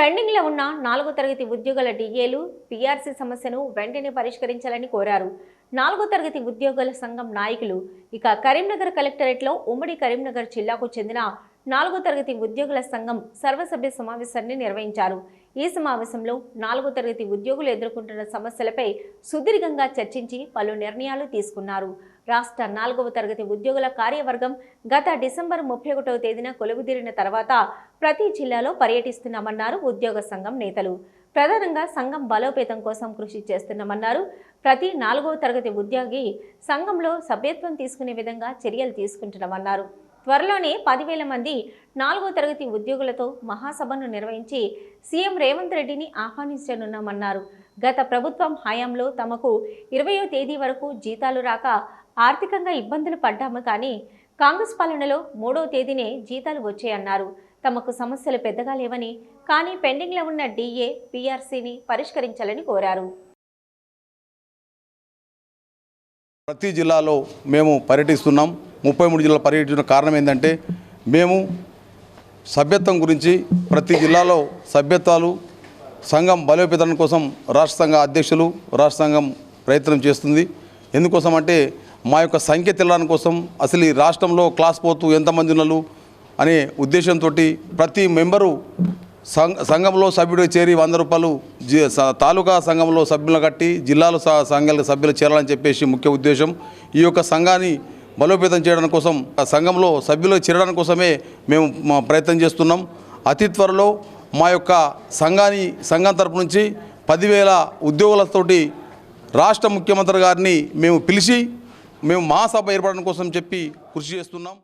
పెండింగ్లో ఉన్న నాలుగో తరగతి ఉద్యోగుల డిఏలు పీఆర్సీ సమస్యను వెంటనే పరిష్కరించాలని కోరారు. నాలుగో తరగతి ఉద్యోగుల సంఘం నాయకులు ఇక కరీంనగర్ కలెక్టరేట్లో ఉమ్మడి కరీంనగర్ జిల్లాకు చెందిన నాలుగో తరగతి ఉద్యోగుల సంఘం సర్వసభ్య సమావేశాన్ని నిర్వహించారు. ఈ సమావేశంలో నాలుగో తరగతి ఉద్యోగులు ఎదుర్కొంటున్న సమస్యలపై సుదీర్ఘంగా చర్చించి పలు నిర్ణయాలు తీసుకున్నారు. రాష్ట్ర నాలుగవ తరగతి ఉద్యోగుల కార్యవర్గం గత డిసెంబర్ ముప్పై ఒకటవ తేదీన కొలువుదీరిన తర్వాత ప్రతి జిల్లాలో పర్యటిస్తున్నామన్నారు ఉద్యోగ సంఘం నేతలు. ప్రధానంగా సంఘం బలోపేతం కోసం కృషి చేస్తున్నామన్నారు. ప్రతి నాలుగవ తరగతి ఉద్యోగి సంఘంలో సభ్యత్వం తీసుకునే విధంగా చర్యలు తీసుకుంటున్నామన్నారు. త్వరలోనే పదివేల మంది నాలుగో తరగతి ఉద్యోగులతో మహాసభను నిర్వహించి సీఎం రేవంత్ రెడ్డిని ఆహ్వానించనున్నామన్నారు. గత ప్రభుత్వం హయాంలో తమకు ఇరవయో తేదీ వరకు జీతాలు రాక ఆర్థికంగా ఇబ్బందులు పడ్డాము కానీ కాంగ్రెస్ పాలనలో మూడో తేదీనే జీతాలు వచ్చాయన్నారు. తమకు సమస్యలు పెద్దగా లేవని కానీ పెండింగ్లో ఉన్న డీఏ పీఆర్సీని పరిష్కరించాలని కోరారు. ప్రతి జిల్లాలో మేము పర్యటిస్తున్నాం. ముప్పై మూడు జిల్లాలు పర్యటించిన కారణం ఏంటంటే మేము సభ్యత్వం గురించి ప్రతి జిల్లాలో సభ్యత్వాలు సంఘం బలోపేతం కోసం రాష్ట్ర సంఘ అధ్యక్షులు రాష్ట్ర సంఘం ప్రయత్నం చేస్తుంది. ఎందుకోసం అంటే మా యొక్క సంఖ్య తెల్లడం కోసం అసలు ఈ రాష్ట్రంలో క్లాస్ పోతూ ఎంతమంది ఉన్నారు అనే ఉద్దేశంతో ప్రతి మెంబరు సంఘంలో సభ్యుడు చేరి వంద రూపాయలు జి స- తాలూకా సంఘంలో సభ్యులను కట్టి జిల్లాలో స- సంఘాల సభ్యులు చేరాలని చెప్పేసి ముఖ్య ఉద్దేశం. ఈ యొక్క సంఘాన్ని బలోపేతం చేయడం కోసం ఆ సంఘంలో సభ్యులు చేరడం కోసమే మేము మా ప్రయత్నం చేస్తున్నాం. అతి త్వరలో మా యొక్క సంఘాన్ని సంఘం తరపు నుంచి పదివేల ఉద్యోగులతోటి రాష్ట్ర ముఖ్యమంత్రి గారిని మేము పిలిచి మేము మహాసభ ఏర్పడడం కోసం చెప్పి కృషి చేస్తున్నాం.